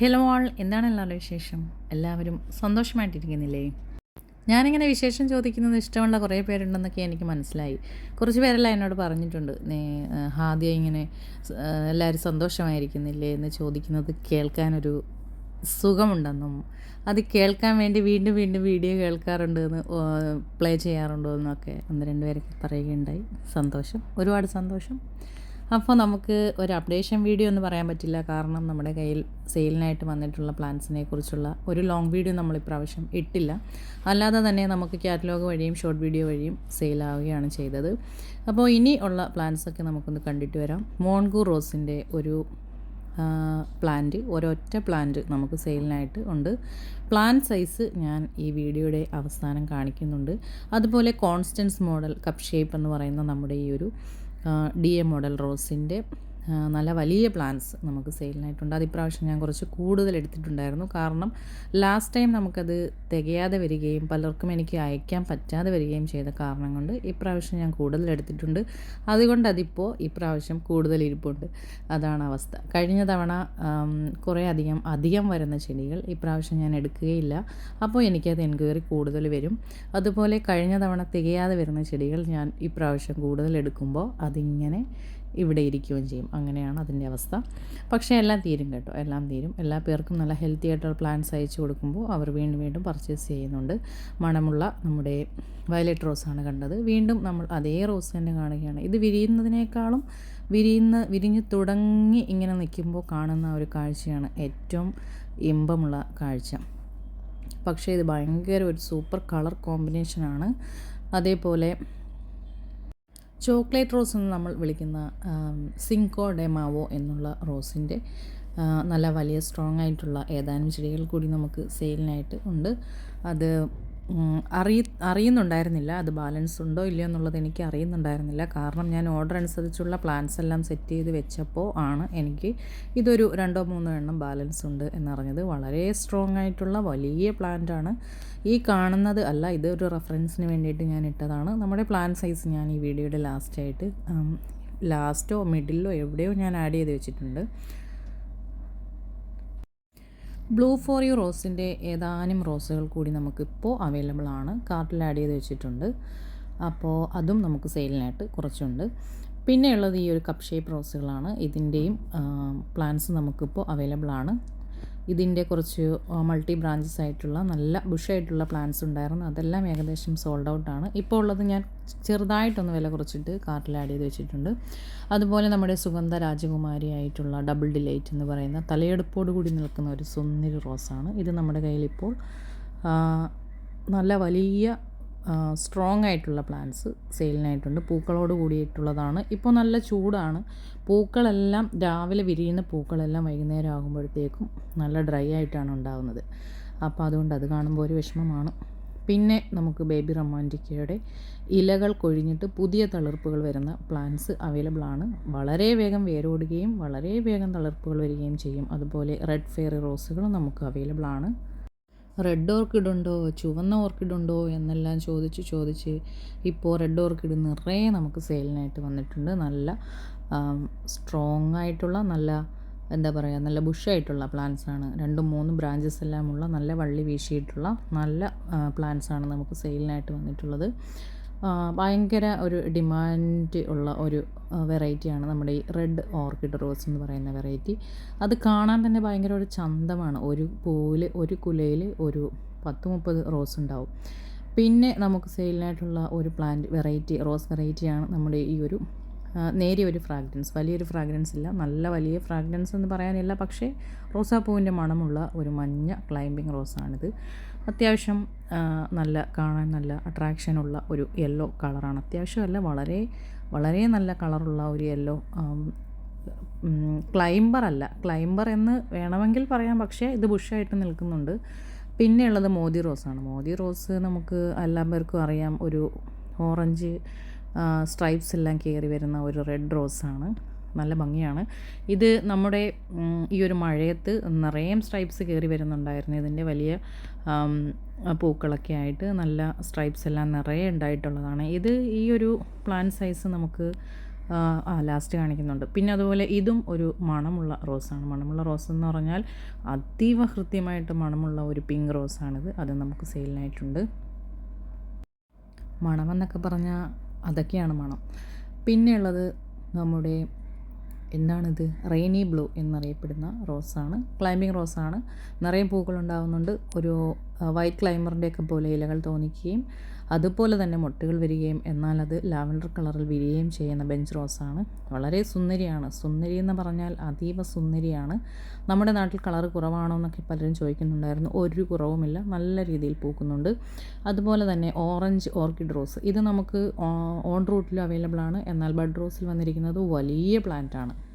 Hello ആൾ എന്താണ് എല്ലാവരുടെ വിശേഷം? എല്ലാവരും സന്തോഷമായിട്ടിരിക്കുന്നില്ലേ? ഞാനിങ്ങനെ വിശേഷം ചോദിക്കുന്നത് ഇഷ്ടമുള്ള കുറേ പേരുണ്ടെന്നൊക്കെ എനിക്ക് മനസ്സിലായി. കുറച്ച് പേരെല്ലാം എന്നോട് പറഞ്ഞിട്ടുണ്ട് നീ ആദ്യം ഇങ്ങനെ എല്ലാവരും സന്തോഷമായിരിക്കുന്നില്ലേ? എന്ന് ചോദിക്കുന്നത് കേൾക്കാനൊരു സുഖമുണ്ടെന്നും അത് കേൾക്കാൻ വേണ്ടി വീണ്ടും വീണ്ടും വീഡിയോ കേൾക്കാറുണ്ട് എന്ന് പ്ലേ ചെയ്യാറുണ്ടോ? എന്നൊക്കെ ഒന്ന് രണ്ട് പേരൊക്കെ പറയുകയുണ്ടായി. സന്തോഷം ഒരുപാട് സന്തോഷം. അപ്പോൾ നമുക്ക് ഒരു അപ്ഡേഷൻ വീഡിയോ എന്ന് പറയാൻ പറ്റില്ല. കാരണം നമ്മുടെ കയ്യിൽ സെയിലിനായിട്ട് വന്നിട്ടുള്ള പ്ലാൻസിനെ കുറിച്ചുള്ള ഒരു ലോങ് വീഡിയോ നമ്മൾ ഇപ്രാവശ്യം ഇട്ടില്ല. അല്ലാതെ തന്നെ നമുക്ക് കാറ്റലോഗ് വഴിയും ഷോർട്ട് വീഡിയോ വഴിയും സെയിലാവുകയാണ് ചെയ്തത്. അപ്പോൾ ഇനി ഉള്ള പ്ലാൻസൊക്കെ നമുക്കൊന്ന് കണ്ടിട്ട് വരാം. മോൺഗൂർ റോസിന്റെ ഒരു പ്ലാന്റ് ഒരൊറ്റ പ്ലാന്റ് നമുക്ക് സെയിലിനായിട്ട് ഉണ്ട്. പ്ലാന്റ് സൈസ് ഞാൻ ഈ വീഡിയോയുടെ അവസാനം കാണിക്കുന്നുണ്ട്. അതുപോലെ കോൺസ്റ്റൻസ് മോഡൽ കപ്പ് ഷേപ്പ് എന്ന് പറയുന്ന നമ്മുടെ ഈ ഒരു ഡി എ മോഡൽ റോസിന്റെ നല്ല വലിയ പ്ലാൻസ് നമുക്ക് സെയിലിനായിട്ടുണ്ട് അത് ഇപ്രാവശ്യം ഞാൻ കുറച്ച് കൂടുതൽ എടുത്തിട്ടുണ്ടായിരുന്നു. കാരണം ലാസ്റ്റ് ടൈം നമുക്കത് തികയാതെ വരികയും പലർക്കും എനിക്ക് അയക്കാൻ പറ്റാതെ വരികയും ചെയ്ത കാരണം കൊണ്ട് ഇപ്രാവശ്യം ഞാൻ കൂടുതൽ എടുത്തിട്ടുണ്ട്. അതുകൊണ്ട് അതിപ്പോൾ ഇപ്രാവശ്യം കൂടുതൽ ഇരിപ്പുണ്ട്. അതാണ് അവസ്ഥ. കഴിഞ്ഞ തവണ കുറേ അധികം അധികം വരുന്ന ചെടികൾ ഇപ്രാവശ്യം ഞാൻ എടുക്കുകയില്ല. അപ്പോൾ എനിക്കത് എൻക്വയറി കൂടുതൽ വരും. അതുപോലെ കഴിഞ്ഞ തവണ തികയാതെ വരുന്ന ചെടികൾ ഞാൻ ഇപ്രാവശ്യം കൂടുതൽ എടുക്കുമ്പോൾ അതിങ്ങനെ ഇവിടെ ഇരിക്കുകയും ചെയ്യും. അങ്ങനെയാണ് അതിന്റെ അവസ്ഥ. പക്ഷേ എല്ലാം തീരും കേട്ടോ. എല്ലാം തീരും. എല്ലാ പേർക്കും നല്ല ഹെൽത്തി ആയിട്ടുള്ള പ്ലാന്റ്സ് അയച്ചു കൊടുക്കുമ്പോൾ അവർ വീണ്ടും വീണ്ടും പർച്ചേസ് ചെയ്യുന്നുണ്ട്. മണമുള്ള നമ്മുടെ വയലറ്റ് റോസാണ് കണ്ടത്. വീണ്ടും നമ്മൾ അതേ റോസ് തന്നെ കാണുകയാണ്. ഇത് വിരിയുന്നതിനേക്കാളും വിരിയുന്ന വിരിഞ്ഞ് തുടങ്ങി ഇങ്ങനെ നിൽക്കുമ്പോൾ കാണുന്ന ഒരു കാഴ്ചയാണ് ഏറ്റവും ഇമ്പമുള്ള കാഴ്ച. പക്ഷേ ഇത് ഭയങ്കര ഒരു സൂപ്പർ കളർ കോമ്പിനേഷനാണ് അതേപോലെ ചോക്ലേറ്റ് റോസ് എന്ന് നമ്മൾ വിളിക്കുന്ന സിങ്കോ ഡെമാവോ എന്നുള്ള റോസിന്റെ നല്ല വലിയ സ്ട്രോങ് ആയിട്ടുള്ള ഏതാനും ചെടികൾ കൂടി നമുക്ക് സെയിലിനായിട്ട് ഉണ്ട്. അത് അറിയ അറിയുന്നുണ്ടായിരുന്നില്ല. അത് ബാലൻസ് ഉണ്ടോ ഇല്ലയോ എന്നുള്ളത് എനിക്ക് അറിയുന്നുണ്ടായിരുന്നില്ല. കാരണം ഞാൻ ഓർഡർ അനുസരിച്ചുള്ള പ്ലാൻസ് എല്ലാം സെറ്റ് ചെയ്ത് വെച്ചപ്പോൾ ആണ് എനിക്ക് ഇതൊരു രണ്ടോ മൂന്നോ എണ്ണം ബാലൻസ് ഉണ്ട് എന്നറിഞ്ഞത്. വളരെ സ്ട്രോങ് ആയിട്ടുള്ള വലിയ പ്ലാന്റ് ആണ്. ഈ കാണുന്നത് അല്ല ഇതൊരു റെഫറൻസിന് വേണ്ടിയിട്ട് ഞാൻ ഇട്ടതാണ്. നമ്മുടെ പ്ലാൻ സൈസ് ഞാൻ ഈ വീഡിയോയുടെ ലാസ്റ്റായിട്ട് ലാസ്റ്റോ മിഡിലോ എവിടെയോ ഞാൻ ആഡ് ചെയ്ത് വെച്ചിട്ടുണ്ട്. ബ്ലൂ ഫോർ യു റോസിന്റെ ഏതാനും റോസുകൾ കൂടി നമുക്കിപ്പോൾ അവൈലബിൾ ആണ്. കാർട്ടിൽ ആഡ് ചെയ്ത് വെച്ചിട്ടുണ്ട്. അപ്പോൾ അതും നമുക്ക് സെയിലിനായിട്ട് കുറച്ചുണ്ട്. പിന്നെയുള്ളത് ഈ ഒരു കപ്പ് ഷേപ്പ് റോസുകളാണ്. ഇതിന്റെയും പ്ലാന്റ്സ് നമുക്കിപ്പോൾ അവൈലബിൾ ആണ്. ഇതിന്റെ കുറച്ച് മൾട്ടി ബ്രാഞ്ചസ് ആയിട്ടുള്ള നല്ല ബുഷായിട്ടുള്ള പ്ലാന്റ്സ് ഉണ്ടായിരുന്നു. അതെല്ലാം ഏകദേശം സോൾഡ് ഔട്ടാണ് ഇപ്പോൾ ഉള്ളത് ഞാൻ ചെറുതായിട്ടൊന്ന് വില കുറച്ചിട്ട് കാർട്ടിൽ ആഡ് ചെയ്ത് വെച്ചിട്ടുണ്ട്. അതുപോലെ നമ്മുടെ സുഗന്ധ രാജകുമാരി ആയിട്ടുള്ള ഡബിൾ ഡിലൈറ്റ് എന്ന് പറയുന്ന തലയെടുപ്പോട് കൂടി നിൽക്കുന്ന ഒരു സുന്ദരി റോസാണ്. ഇത് നമ്മുടെ കയ്യിലിപ്പോൾ നല്ല വലിയ സ്ട്രോങ് ആയിട്ടുള്ള പ്ലാന്റ്സ് സെയിലിനായിട്ടുണ്ട് പൂക്കളോട് കൂടിയിട്ടുള്ളതാണ്. ഇപ്പോൾ നല്ല ചൂടാണ്. പൂക്കളെല്ലാം രാവിലെ വിരിയുന്ന പൂക്കളെല്ലാം വൈകുന്നേരം ആകുമ്പോഴത്തേക്കും നല്ല ഡ്രൈ ആയിട്ടാണ് ഉണ്ടാകുന്നത് അപ്പോൾ അതുകൊണ്ട് അത് കാണുമ്പോൾ ഒരു വിഷമമാണ്. പിന്നെ നമുക്ക് ബേബി റൊമാന്റിക്കയുടെ ഇലകൾ കൊഴിഞ്ഞിട്ട് പുതിയ തളിർപ്പുകൾ വരുന്ന പ്ലാന്റ്സ് അവൈലബിൾ ആണ്. വളരെ വേഗം വേരോടുകയും വളരെ വേഗം തളിർപ്പുകൾ വരികയും ചെയ്യും. അതുപോലെ റെഡ് ഫെയറി റോസുകളും നമുക്ക് അവൈലബിൾ ആണ്. റെഡ് ഓർക്കിഡ് ഉണ്ടോ ചുവന്ന ഓർക്കിഡ് ഉണ്ടോ എന്നെല്ലാം ചോദിച്ച് ചോദിച്ച് ഇപ്പോൾ റെഡ് ഓർക്കിഡ് നിറയെ നമുക്ക് സെയിലിനായിട്ട് വന്നിട്ടുണ്ട്. നല്ല സ്ട്രോങ് ആയിട്ടുള്ള നല്ല എന്താ പറയുക നല്ല ബുഷായിട്ടുള്ള ആണ്. രണ്ടും മൂന്നും ബ്രാഞ്ചസ് എല്ലാം ഉള്ള നല്ല വള്ളി വീശിയിട്ടുള്ള നല്ല പ്ലാന്റ്സ് ആണ് നമുക്ക് സെയിലിനായിട്ട് വന്നിട്ടുള്ളത്. ഭയങ്കര ഒരു ഡിമാൻഡ് ഉള്ള ഒരു വെറൈറ്റിയാണ് നമ്മുടെ ഈ റെഡ് ഓർക്കിഡ് റോസ് എന്ന് പറയുന്ന വെറൈറ്റി അത് കാണാൻ തന്നെ ഭയങ്കര ഒരു ചന്തമാണ്. ഒരു പൂവിൽ ഒരു കുലയിൽ ഒരു പത്ത് മുപ്പത് റോസ് ഉണ്ടാവും. പിന്നെ നമുക്ക് സെയിലിനായിട്ടുള്ള ഒരു പ്ലാന്റ് വെറൈറ്റി റോസ് വെറൈറ്റിയാണ് നമ്മുടെ ഈ ഒരു നേരിയ ഒരു ഫ്രാഗ്രൻസ് വലിയൊരു ഫ്രാഗ്രൻസ് ഇല്ല. നല്ല വലിയ ഫ്രാഗ്രൻസ് എന്ന് പറയാനില്ല. പക്ഷേ റോസാപ്പൂവിന്റെ മണമുള്ള ഒരു മഞ്ഞ ക്ലൈമ്പിംഗ് റോസാണിത് അത്യാവശ്യം നല്ല കാണാൻ നല്ല അട്രാക്ഷനുള്ള ഒരു യെല്ലോ കളറാണ് അത്യാവശ്യമല്ല വളരെ വളരെ നല്ല കളറുള്ള ഒരു യെല്ലോ ക്ലൈംബർ അല്ല. ക്ലൈംബർ എന്ന് വേണമെങ്കിൽ പറയാം. പക്ഷേ ഇത് ബുഷായിട്ട് നിൽക്കുന്നുണ്ട്. പിന്നെയുള്ളത് മോദി റോസാണ് മോദി റോസ് നമുക്ക് എല്ലാ പേർക്കും അറിയാം. ഒരു ഓറഞ്ച് സ്ട്രൈപ്സ് എല്ലാം കയറി വരുന്ന ഒരു റെഡ് റോസാണ് നല്ല ഭംഗിയാണ്. ഇത് നമ്മുടെ ഈ ഒരു മഴയത്ത് നിറയെ സ്ട്രൈപ്സ് കയറി വരുന്നുണ്ടായിരുന്നു. ഇതിന്റെ വലിയ പൂക്കളൊക്കെ ആയിട്ട് നല്ല സ്ട്രൈപ്സ് എല്ലാം നിറയെ ഉണ്ടായിട്ടുള്ളതാണ്. ഇത് ഈ ഒരു പ്ലാന്റ് സൈസ് നമുക്ക് ആ ലാസ്റ്റ് കാണിക്കുന്നുണ്ട്. പിന്നെ അതുപോലെ ഇതും ഒരു മണമുള്ള റോസാണ് മണമുള്ള റോസ് എന്ന് പറഞ്ഞാൽ അതീവ ഹൃദ്യമായിട്ട് മണമുള്ള ഒരു പിങ്ക് റോസാണിത് അത് നമുക്ക് സെയിലിനായിട്ടുണ്ട് മണമെന്നൊക്കെ പറഞ്ഞാൽ അതൊക്കെയാണ് മണം. പിന്നെയുള്ളത് നമ്മുടെ എന്താണിത്? റെയിനി ബ്ലൂ എന്നറിയപ്പെടുന്ന റോസാണ്. ക്ലൈമ്പിംഗ് റോസാണ്. നിറയെ പൂക്കളുണ്ടാകുന്നുണ്ട് ഒരു വൈറ്റ് ക്ലൈമറിന്റെയൊക്കെ പോലെ ഇലകൾ തോന്നിക്കുകയും അതുപോലെ തന്നെ മുട്ടുകൾ വരികയും എന്നാൽ അത് ലാവൻഡർ കളറിൽ വിരിയുകയും ചെയ്യുന്ന ബെഞ്ച് റോസാണ് വളരെ സുന്ദരിയാണ്. സുന്ദരി എന്ന് പറഞ്ഞാൽ അതീവ സുന്ദരിയാണ്. നമ്മുടെ നാട്ടിൽ കളർ കുറവാണോ എന്നൊക്കെ പലരും ചോദിക്കുന്നുണ്ടായിരുന്നു. ഒരു കുറവുമില്ല. നല്ല രീതിയിൽ പൂക്കുന്നുണ്ട്. അതുപോലെ തന്നെ ഓറഞ്ച് ഓർക്കിഡ് റോസ്. ഇത് നമുക്ക് ഓൺ റൂട്ടിൽ അവൈലബിൾ ആണ്. എന്നാൽ ബഡ് റോസിൽ വന്നിരിക്കുന്നത് വലിയ പ്ലാന്റ് ആണ്.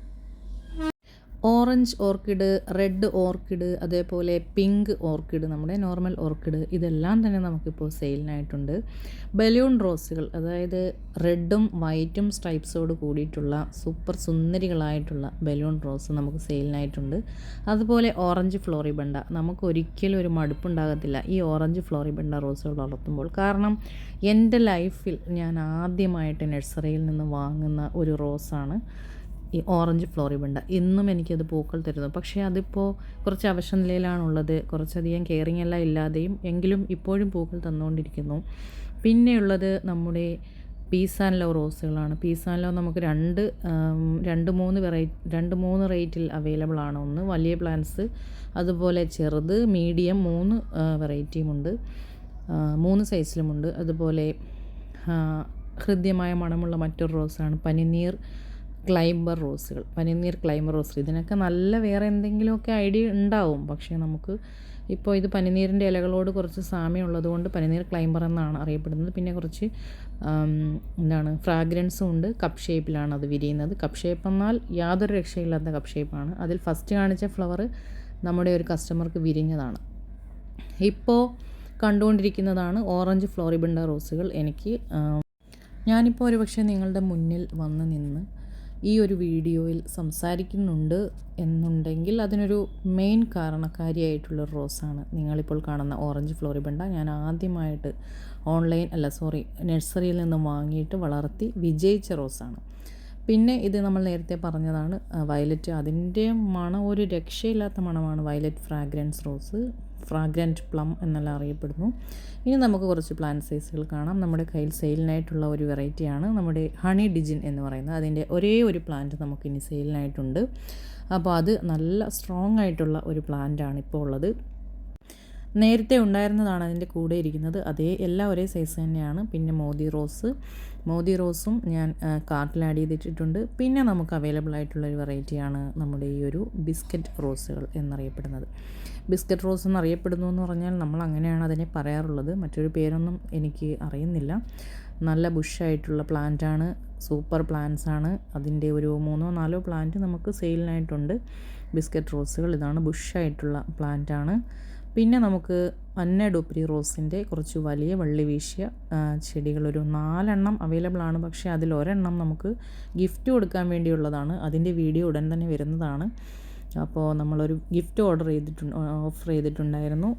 ഓറഞ്ച് ഓർക്കിഡ് റെഡ് ഓർക്കിഡ് അതേപോലെ പിങ്ക് ഓർക്കിഡ് നമ്മുടെ നോർമൽ ഓർക്കിഡ് ഇതെല്ലാം തന്നെ നമുക്കിപ്പോൾ സെയിലിനായിട്ടുണ്ട്. ബലൂൺ റോസുകൾ അതായത് റെഡും വൈറ്റും സ്ട്രൈപ്സോട് കൂടിയിട്ടുള്ള സൂപ്പർ സുന്ദരികളായിട്ടുള്ള ബലൂൺ റോസ് നമുക്ക് സെയിലിനായിട്ടുണ്ട്. അതുപോലെ ഓറഞ്ച് ഫ്ലോറിബണ്ട നമുക്ക് ഒരിക്കലും ഒരു മടുപ്പുണ്ടാകത്തില്ല ഈ ഓറഞ്ച് ഫ്ലോറിബണ്ട റോസുകൾ വളർത്തുമ്പോൾ. കാരണം എന്റെ ലൈഫിൽ ഞാൻ ആദ്യമായിട്ട് നഴ്സറിയിൽ നിന്ന് വാങ്ങുന്ന ഒരു റോസാണ്. ഈ ഓറഞ്ച് ഫ്ലോറിബണ്ട ഇന്നും എനിക്കത് പൂക്കൾ തരുന്നു. പക്ഷേ അതിപ്പോൾ കുറച്ച് അവശ നിലയിലാണുള്ളത് കുറച്ചധികം കെയറിങ് എല്ലാം ഇല്ലാതെയും എങ്കിലും ഇപ്പോഴും പൂക്കൾ തന്നുകൊണ്ടിരിക്കുന്നു. പിന്നെയുള്ളത് നമ്മുടെ പീസ് ആൻഡ് ലവ് റോസുകളാണ്. പീസ് ആൻഡ് ലവ് നമുക്ക് രണ്ട് രണ്ട് മൂന്ന് വെറൈറ്റി രണ്ട് മൂന്ന് റേറ്റിൽ അവൈലബിൾ ആണ്. ഒന്ന് വലിയ പ്ലാന്റ്സ് അതുപോലെ ചെറുത് മീഡിയം മൂന്ന് വെറൈറ്റിയുമുണ്ട് മൂന്ന് സൈസിലുമുണ്ട് അതുപോലെ ഹൃദ്യമായ മണമുള്ള മറ്റൊരു റോസാണ് പനിനീർ. ക്ലൈംബർ റോസുകൾ പനിനീർ ക്ലൈംബർ റോസ് ഇതിനൊക്കെ നല്ല വേറെ എന്തെങ്കിലുമൊക്കെ ഐഡിയ ഉണ്ടാവും. പക്ഷേ നമുക്ക് ഇപ്പോൾ ഇത് പനിനീരിന്റെ ഇലകളോട് കുറച്ച് സാമ്യമുള്ളത് കൊണ്ട് പനിനീർ ക്ലൈംബർ എന്നാണ് അറിയപ്പെടുന്നത്. പിന്നെ കുറച്ച് എന്താണ് ഫ്രാഗ്രൻസും ഉണ്ട്. കപ്പ് ഷേപ്പിലാണ് അത് വിരിയുന്നത്. കപ്പ് ഷേപ്പ് എന്നാൽ യാതൊരു രക്ഷയില്ലാത്ത കപ്പ് ഷേപ്പാണ്. അതിൽ ഫസ്റ്റ് കാണിച്ച ഫ്ലവർ നമ്മുടെ ഒരു കസ്റ്റമർക്ക് വിരിഞ്ഞതാണ്. ഇപ്പോൾ കണ്ടുകൊണ്ടിരിക്കുന്നതാണ് ഓറഞ്ച് ഫ്ലോറിബണ്ട റോസുകൾ. എനിക്ക് ഞാനിപ്പോൾ ഒരുപക്ഷെ നിങ്ങളുടെ മുന്നിൽ വന്ന് നിന്ന് ഈ ഒരു വീഡിയോയിൽ സംസാരിക്കുന്നുണ്ട് എന്നുണ്ടെങ്കിൽ അതിനൊരു മെയിൻ കാരണക്കാരിയായിട്ടുള്ള റോസാണ്. നിങ്ങളിപ്പോൾ കാണുന്ന ഓറഞ്ച് ഫ്ലോറിബണ്ട ഞാൻ ആദ്യമായിട്ട് ഓൺലൈൻ അല്ല സോറി നഴ്സറിയിൽ നിന്ന് വാങ്ങിയിട്ട് വളർത്തി വിജയിച്ച റോസാണ്. പിന്നെ ഇത് നമ്മൾ നേരത്തെ പറഞ്ഞതാണ് വയലറ്റ് അതിന്റെ മണം ഒരു രക്ഷയില്ലാത്ത മണമാണ് violet fragrance rose fragrant plum എന്നെല്ലാം അറിയപ്പെടുന്നു. ഇനി നമുക്ക് കുറച്ച് പ്ലാന്റ് സൈസുകൾ കാണാം. നമ്മുടെ കയ്യിൽ സെയിലിനായിട്ടുള്ള ഒരു വെറൈറ്റിയാണ് നമ്മുടെ ഹണി ഡിജിൻ എന്ന് പറയുന്നത്. അതിന്റെ ഒരേ ഒരു പ്ലാന്റ് നമുക്ക് ഇനി സെയിലിനായിട്ടുണ്ട് അപ്പോൾ അത് നല്ല സ്ട്രോങ് ആയിട്ടുള്ള ഒരു പ്ലാന്റാണ് ഇപ്പോൾ ഉള്ളത്. നേരത്തെ ഉണ്ടായിരുന്നതാണ് അതിന്റെ കൂടെ ഇരിക്കുന്നത്. അതേ എല്ലാം ഒരേ സൈസ് തന്നെയാണ്. പിന്നെ മോദി റോസ്. മോദി റോസും ഞാൻ കാർട്ടിൽ ആഡ് ചെയ്തിട്ടുണ്ട് പിന്നെ നമുക്ക് അവൈലബിൾ ആയിട്ടുള്ള ഒരു വെറൈറ്റിയാണ് നമ്മുടെ ഈ ഒരു ബിസ്ക്കറ്റ് റോസുകൾ എന്നറിയപ്പെടുന്നത്. ബിസ്ക്കറ്റ് റോസ് എന്നറിയപ്പെടുന്നു എന്ന് പറഞ്ഞാൽ നമ്മൾ അങ്ങനെയാണ് അതിനെ പറയാറുള്ളത്. മറ്റൊരു പേരൊന്നും എനിക്ക് അറിയുന്നില്ല. നല്ല ബുഷായിട്ടുള്ള പ്ലാന്റാണ് സൂപ്പർ പ്ലാന്റ്സ് ആണ്. അതിന്റെ ഒരു മൂന്നോ നാലോ പ്ലാന്റ് നമുക്ക് സെയിലിനായിട്ടുണ്ട് ബിസ്ക്കറ്റ് റോസുകൾ ഇതാണ് ബുഷായിട്ടുള്ള പ്ലാന്റാണ് പിന്നെ നമുക്ക് അന്ന ഡോപ്രി റോസിന്റെ കുറച്ച് വലിയ വള്ളി വീശിയ ചെടികൾ. ഒരു നാലെണ്ണം അവൈലബിൾ ആണ്. പക്ഷേ അതിൽ ഒരെണ്ണം നമുക്ക് ഗിഫ്റ്റ് കൊടുക്കാൻ വേണ്ടിയുള്ളതാണ്. അതിന്റെ വീഡിയോ ഉടൻ തന്നെ വരുന്നതാണ്. അപ്പോൾ നമ്മളൊരു ഗിഫ്റ്റ് ഓർഡർ ചെയ്തിട്ടുണ്ട് ഓഫർ ചെയ്തിട്ടുണ്ടായിരുന്നു.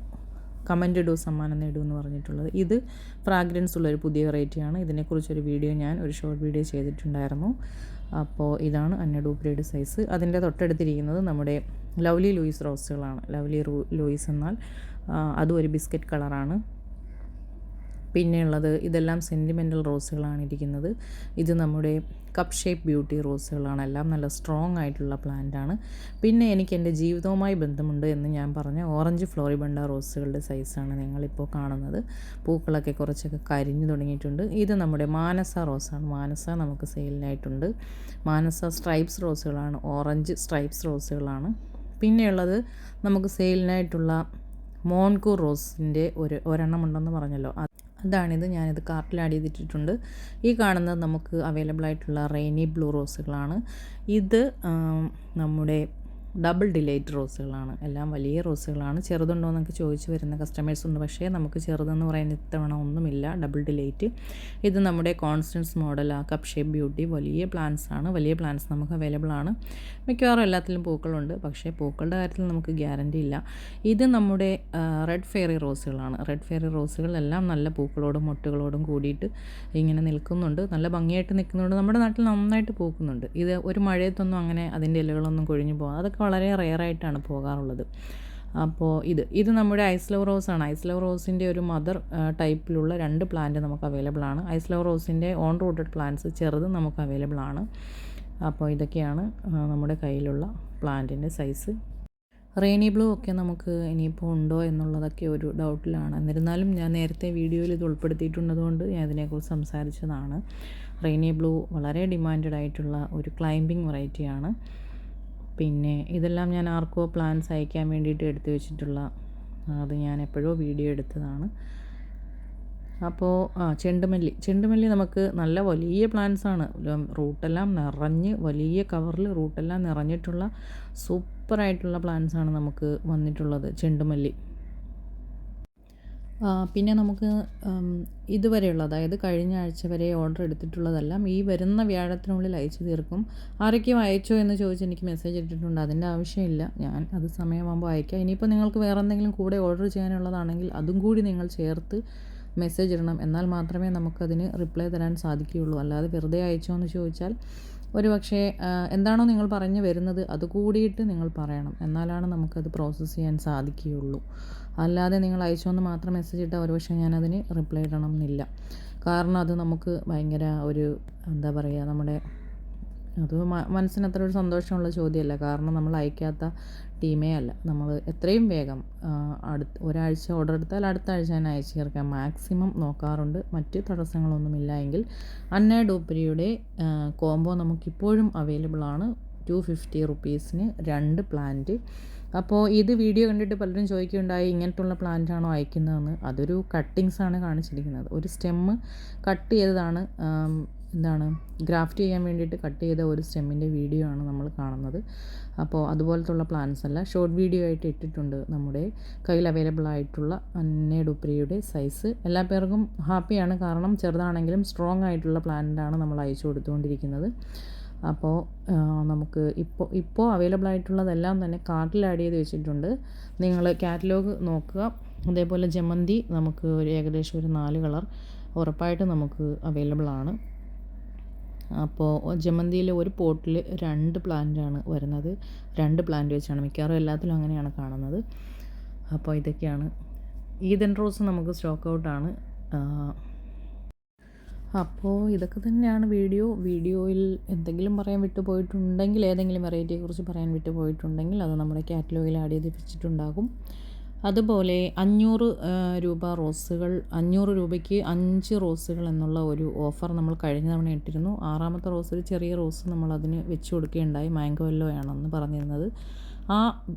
കമന്റ് ഇടൂ സമ്മാനം നേടൂ എന്ന് പറഞ്ഞിട്ടുള്ളത്. ഇത് ഫ്രാഗ്രൻസ് ഉള്ളൊരു പുതിയ വെറൈറ്റിയാണ് ഇതിനെക്കുറിച്ചൊരു വീഡിയോ ഞാൻ ഒരു ഷോർട്ട് വീഡിയോ ചെയ്തിട്ടുണ്ടായിരുന്നു. അപ്പോൾ ഇതാണ് അന്നഡൂപ്രയുടെ സൈസ് അതിന്റെ തൊട്ടടുത്തിരിക്കുന്നത് നമ്മുടെ ലവ്ലി ലൂയിസ് റോസുകളാണ്. ലവ്ലി റൂ ലൂയിസ് എന്നാൽ അതും ഒരു ബിസ്ക്കറ്റ് കളറാണ് പിന്നെയുള്ളത് ഇതെല്ലാം സെന്റിമെന്റൽ റോസുകളാണ് ഇരിക്കുന്നത്. ഇത് നമ്മുടെ കപ്പ് ഷേപ്പ് ബ്യൂട്ടി റോസുകളാണ് എല്ലാം നല്ല സ്ട്രോങ് ആയിട്ടുള്ള പ്ലാന്റ് ആണ്. പിന്നെ എനിക്ക് എന്റെ ജീവിതവുമായി ബന്ധമുണ്ട് എന്ന് ഞാൻ പറഞ്ഞ ഓറഞ്ച് ഫ്ലോറിബണ്ട റോസുകളുടെ സൈസാണ് നിങ്ങളിപ്പോൾ കാണുന്നത്. പൂക്കളൊക്കെ കുറച്ചൊക്കെ കരിഞ്ഞു തുടങ്ങിയിട്ടുണ്ട്. ഇത് നമ്മുടെ മാനസ റോസാണ് മാനസ നമുക്ക് സെയിലിനായിട്ടുണ്ട് മാനസ സ്ട്രൈപ്സ് റോസുകളാണ് ഓറഞ്ച് സ്ട്രൈപ്സ് റോസുകളാണ് പിന്നെയുള്ളത് നമുക്ക് സെയിലിനായിട്ടുള്ള മോൺകൂർ റോസിന്റെ ഒരു ഒരെണ്ണം ഉണ്ടെന്ന് പറഞ്ഞല്ലോ. അതാണിത് ഞാനിത് കാർട്ടിൽ ആഡ് ചെയ്തിട്ടിട്ടുണ്ട്. ഈ കാണുന്നത് നമുക്ക് അവൈലബിൾ ആയിട്ടുള്ള റെയിനി ബ്ലൂ റോസുകളാണ്. ഇത് നമ്മുടെ ഡബിൾ ഡിലൈറ്റ് റോസുകളാണ് എല്ലാം വലിയ റോസുകളാണ് ചെറുതുണ്ടോ എന്നൊക്കെ ചോദിച്ച് വരുന്ന കസ്റ്റമേഴ്സ് ഉണ്ട്. പക്ഷേ നമുക്ക് ചെറുതെന്ന് പറയുന്ന ഇത്തവണ ഒന്നുമില്ല. ഡബിൾ ഡിലൈറ്റ് ഇത് നമ്മുടെ കോൺസ്റ്റൻസ് മോഡൽ ആ കപ്പ് ഷേപ്പ് ബ്യൂട്ടി വലിയ പ്ലാന്റ്സ് ആണ്. വലിയ പ്ലാന്റ്സ് നമുക്ക് അവൈലബിൾ ആണ്. മിക്കവാറും എല്ലാത്തിലും പൂക്കളുണ്ട്. പക്ഷേ പൂക്കളുടെ കാര്യത്തിൽ നമുക്ക് ഗ്യാരണ്ടി ഇല്ല. ഇത് നമ്മുടെ റെഡ് ഫെയറി റോസുകളാണ് റെഡ് ഫെയറി റോസുകളെല്ലാം നല്ല പൂക്കളോടും മുട്ടുകളോടും കൂടിയിട്ട് ഇങ്ങനെ നിൽക്കുന്നുണ്ട്. നല്ല ഭംഗിയായിട്ട് നിൽക്കുന്നുണ്ട്. നമ്മുടെ നാട്ടിൽ നന്നായിട്ട് പൂക്കുന്നുണ്ട്. ഇത് ഒരു മഴയത്തൊന്നും അങ്ങനെ അതിന്റെ ഇലകളൊന്നും കൊഴിഞ്ഞു പോകാം അതൊക്കെ വളരെ റെയറായിട്ടാണ് പോകാറുള്ളത്. അപ്പോൾ ഇത് ഇത് നമ്മുടെ ഐസ്ലവ് റോസ് ആണ്. ഐസ്ലവ് റോസിന്റെ ഒരു മദർ ടൈപ്പിലുള്ള രണ്ട് പ്ലാന്റ് നമുക്ക് അവൈലബിൾ ആണ്. ഐസ്ലവ് റോസിന്റെ ഓൺ റൂട്ടഡ് പ്ലാന്റ്സ് ചെറുത് നമുക്ക് അവൈലബിൾ ആണ്. അപ്പോൾ ഇതൊക്കെയാണ് നമ്മുടെ കയ്യിലുള്ള പ്ലാന്റിന്റെ സൈസ്. റെയിനി ബ്ലൂ ഒക്കെ നമുക്ക് ഇനിയിപ്പോൾ ഉണ്ടോ എന്നുള്ളതൊക്കെ ഒരു ഡൗട്ടിലാണ്. എന്നിരുന്നാലും ഞാൻ നേരത്തെ വീഡിയോയിൽ ഇത് ഉൾപ്പെടുത്തിയിട്ടുള്ളതുകൊണ്ട് ഞാൻ ഇതിനെക്കുറിച്ച് സംസാരിച്ചതാണ്. റെയിനി ബ്ലൂ വളരെ ഡിമാൻഡഡ് ആയിട്ടുള്ള ഒരു ക്ലൈംബിംഗ് വെറൈറ്റിയാണ്. പിന്നെ ഇതെല്ലാം ഞാൻ ആർക്കോ പ്ലാൻസ് അയക്കാൻ വേണ്ടിയിട്ട് എടുത്തു വെച്ചിട്ടുള്ള അത് ഞാൻ എപ്പോഴോ വീഡിയോ എടുത്തതാണ്. അപ്പോൾ ആ ചെണ്ടുമല്ലി. ചെണ്ടുമല്ലി നമുക്ക് നല്ല വലിയ പ്ലാൻസ് ആണ്. റൂട്ടെല്ലാം നിറഞ്ഞ് വലിയ കവറിൽ റൂട്ടെല്ലാം നിറഞ്ഞിട്ടുള്ള സൂപ്പറായിട്ടുള്ള ആണ് നമുക്ക് വന്നിട്ടുള്ളത് ചെണ്ടുമല്ലി. പിന്നെ നമുക്ക് ഇതുവരെയുള്ള അതായത് കഴിഞ്ഞ ആഴ്ച വരെ ഓർഡർ എടുത്തിട്ടുള്ളതെല്ലാം ഈ വരുന്ന വ്യാഴത്തിനുള്ളിൽ അയച്ചു തീർക്കും. ആരൊക്കെയും അയച്ചോ എന്ന് ചോദിച്ച് എനിക്ക് മെസ്സേജ് ഇട്ടിട്ടുണ്ട്. അതിന്റെ ആവശ്യമില്ല. ഞാൻ അത് സമയമാകുമ്പോൾ അയക്കാം. ഇനിയിപ്പോൾ നിങ്ങൾക്ക് വേറെ എന്തെങ്കിലും കൂടെ ഓർഡർ ചെയ്യാനുള്ളതാണെങ്കിൽ അതും കൂടി നിങ്ങൾ ചേർത്ത് മെസ്സേജ് ഇടണം. എന്നാൽ മാത്രമേ നമുക്കതിന് റിപ്ലൈ തരാൻ സാധിക്കുകയുള്ളൂ. അല്ലാതെ വെറുതെ അയച്ചോ എന്ന് ചോദിച്ചാൽ ഒരു പക്ഷേ എന്താണോ നിങ്ങൾ പറഞ്ഞു വരുന്നത് അത് കൂടിയിട്ട് നിങ്ങൾ പറയണം. എന്നാലാണ് നമുക്കത് പ്രോസസ്സ് ചെയ്യാൻ സാധിക്കുകയുള്ളൂ. അല്ലാതെ നിങ്ങൾ അയച്ചോന്ന് മാത്രം മെസ്സേജ് ഇട്ടാൽ ഒരുപക്ഷെ ഞാനതിന് റിപ്ലൈ ഇടണം എന്നില്ല കാരണം അത് നമുക്ക് ഭയങ്കര ഒരു എന്താ പറയുക നമ്മുടെ അത് മനസ്സിന് അത്ര ഒരു സന്തോഷമുള്ള ചോദ്യമല്ല. കാരണം നമ്മൾ അയക്കാത്ത ടീമേ അല്ല. നമ്മൾ എത്രയും വേഗം അടുത്ത് ഒരാഴ്ച ഓർഡർ എടുത്താൽ അടുത്ത ആഴ്ച തന്നെ അയച്ചു ചേർക്കാം. മാക്സിമം നോക്കാറുണ്ട്. മറ്റ് തടസ്സങ്ങളൊന്നുമില്ല എങ്കിൽ അന്ന ഡോപ്പരിയുടെ കോംബോ നമുക്കിപ്പോഴും അവൈലബിൾ ആണ്. ടു ഫിഫ്റ്റി റുപ്പീസിന് രണ്ട് പ്ലാന്റ് അപ്പോൾ ഇത് വീഡിയോ കണ്ടിട്ട് പലരും ചോദിക്കുകയുണ്ടായി ഇങ്ങനത്തുള്ള പ്ലാന്റ് ആണോ അയക്കുന്നതെന്ന്? അതൊരു കട്ടിങ്സ് ആണ് കാണിച്ചിരിക്കുന്നത്. ഒരു സ്റ്റെമ്മ് കട്ട് ചെയ്തതാണ് എന്താണ് ഗ്രാഫ്റ്റ് ചെയ്യാൻ വേണ്ടിയിട്ട് കട്ട് ചെയ്ത ഒരു സ്റ്റെമ്മിന്റെ വീഡിയോ ആണ് നമ്മൾ കാണുന്നത്. അപ്പോൾ അതുപോലത്തുള്ള പ്ലാൻസ് അല്ല ഷോർട്ട് വീഡിയോ ആയിട്ട് ഇട്ടിട്ടുണ്ട് നമ്മുടെ കയ്യിൽ അവൈലബിൾ ആയിട്ടുള്ള അന്നേടുപ്രിയുടെ സൈസ് എല്ലാ പേർക്കും ഹാപ്പിയാണ് കാരണം ചെറുതാണെങ്കിലും സ്ട്രോങ് ആയിട്ടുള്ള പ്ലാന്റാണ് നമ്മൾ അയച്ചു കൊടുത്തുകൊണ്ടിരിക്കുന്നത്. അപ്പോൾ നമുക്ക് ഇപ്പോൾ ഇപ്പോൾ അവൈലബിൾ ആയിട്ടുള്ളതെല്ലാം തന്നെ കാർട്ടിൽ ആഡ് ചെയ്ത് വെച്ചിട്ടുണ്ട്. നിങ്ങൾ കാറ്റലോഗ് നോക്കുക. അതേപോലെ ജമന്തി നമുക്ക് ഒരു ഏകദേശം ഒരു നാല് കളർ ഉറപ്പായിട്ട് നമുക്ക് അവൈലബിൾ ആണ്. അപ്പോൾ ജമന്തിയിൽ ഒരു പോട്ടിൽ രണ്ട് പ്ലാന്റാണ് വരുന്നത്. രണ്ട് പ്ലാന്റ് വെച്ചാണ് മിക്കവാറും എല്ലാത്തിലും അങ്ങനെയാണ് കാണുന്നത്. അപ്പോൾ ഇതൊക്കെയാണ്. ഈദൻ റോസ് നമുക്ക് സ്റ്റോക്ക് ഔട്ടാണ് അപ്പോൾ ഇതൊക്കെ തന്നെയാണ് വീഡിയോ. വീഡിയോയിൽ എന്തെങ്കിലും പറയാൻ വിട്ടുപോയിട്ടുണ്ടെങ്കിൽ ഏതെങ്കിലും വെറൈറ്റിയെക്കുറിച്ച് പറയാൻ വിട്ടുപോയിട്ടുണ്ടെങ്കിൽ അത് നമ്മുടെ കാറ്റലോഗിൽ ആഡ് ചെയ്ത് വെച്ചിട്ടുണ്ടാകും. അതുപോലെ അഞ്ഞൂറ് രൂപ റോസുകൾ അഞ്ഞൂറ് രൂപയ്ക്ക് അഞ്ച് റോസുകൾ എന്നുള്ള ഒരു ഓഫർ നമ്മൾ കഴിഞ്ഞ തവണ ഇട്ടിരുന്നു. ആറാമത്തെ റോസ് ഒരു ചെറിയ റോസ് നമ്മൾ അതിന് വെച്ച് കൊടുക്കുകയുണ്ടായി. മാംഗോ എല്ലോ ആണെന്ന് പറഞ്ഞിരുന്നത്. ആ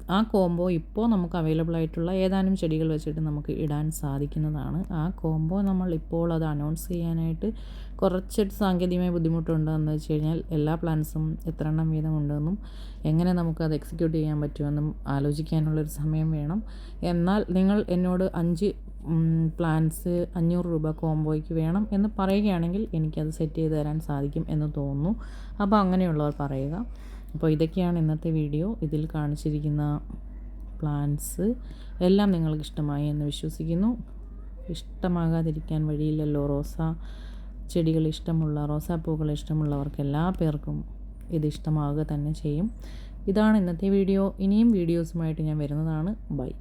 ആ കോംബോ ഇപ്പോൾ നമുക്ക് അവൈലബിൾ ആയിട്ടുള്ള ഏതാനും ചെടികൾ വെച്ചിട്ട് നമുക്ക് ഇടാൻ സാധിക്കുന്നതാണ്. ആ കോംബോ നമ്മൾ ഇപ്പോൾ അത് അനൗൺസ് ചെയ്യാനായിട്ട് കുറച്ച് സാങ്കേതികമായ ബുദ്ധിമുട്ടുണ്ടെന്ന് വെച്ച് കഴിഞ്ഞാൽ എല്ലാ പ്ലാൻസും എത്ര എണ്ണം വീതം ഉണ്ടെന്നും എങ്ങനെ അത് എക്സിക്യൂട്ട് ചെയ്യാൻ പറ്റുമെന്നും ആലോചിക്കാനുള്ളൊരു സമയം വേണം. എന്നാൽ നിങ്ങൾ എന്നോട് അഞ്ച് പ്ലാൻസ് അഞ്ഞൂറ് രൂപ കോംബോയ്ക്ക് വേണം എന്ന് പറയുകയാണെങ്കിൽ എനിക്കത് സെറ്റ് ചെയ്ത് തരാൻ സാധിക്കും എന്ന് തോന്നുന്നു. അപ്പോൾ അങ്ങനെയുള്ളവർ പറയുക. അപ്പോൾ ഇതൊക്കെയാണ് ഇന്നത്തെ വീഡിയോ. ഇതിൽ കാണിച്ചിരിക്കുന്ന പ്ലാൻസ് എല്ലാം നിങ്ങൾക്ക് ഇഷ്ടമായി എന്ന് വിശ്വസിക്കുന്നു. ഇഷ്ടമാകാതിരിക്കാൻ വഴിയില്ലല്ലോ റോസ. ചെടികൾ ഇഷ്ടമുള്ള റോസാപ്പൂക്കൾ ഇഷ്ടമുള്ളവർക്ക് എല്ലാ പേർക്കും ഇത് ഇഷ്ടമാവുക തന്നെ ചെയ്യും. ഇതാണ് ഇന്നത്തെ വീഡിയോ. ഇനിയും വീഡിയോസുമായിട്ട് ഞാൻ വരുന്നതാണ്. ബൈ.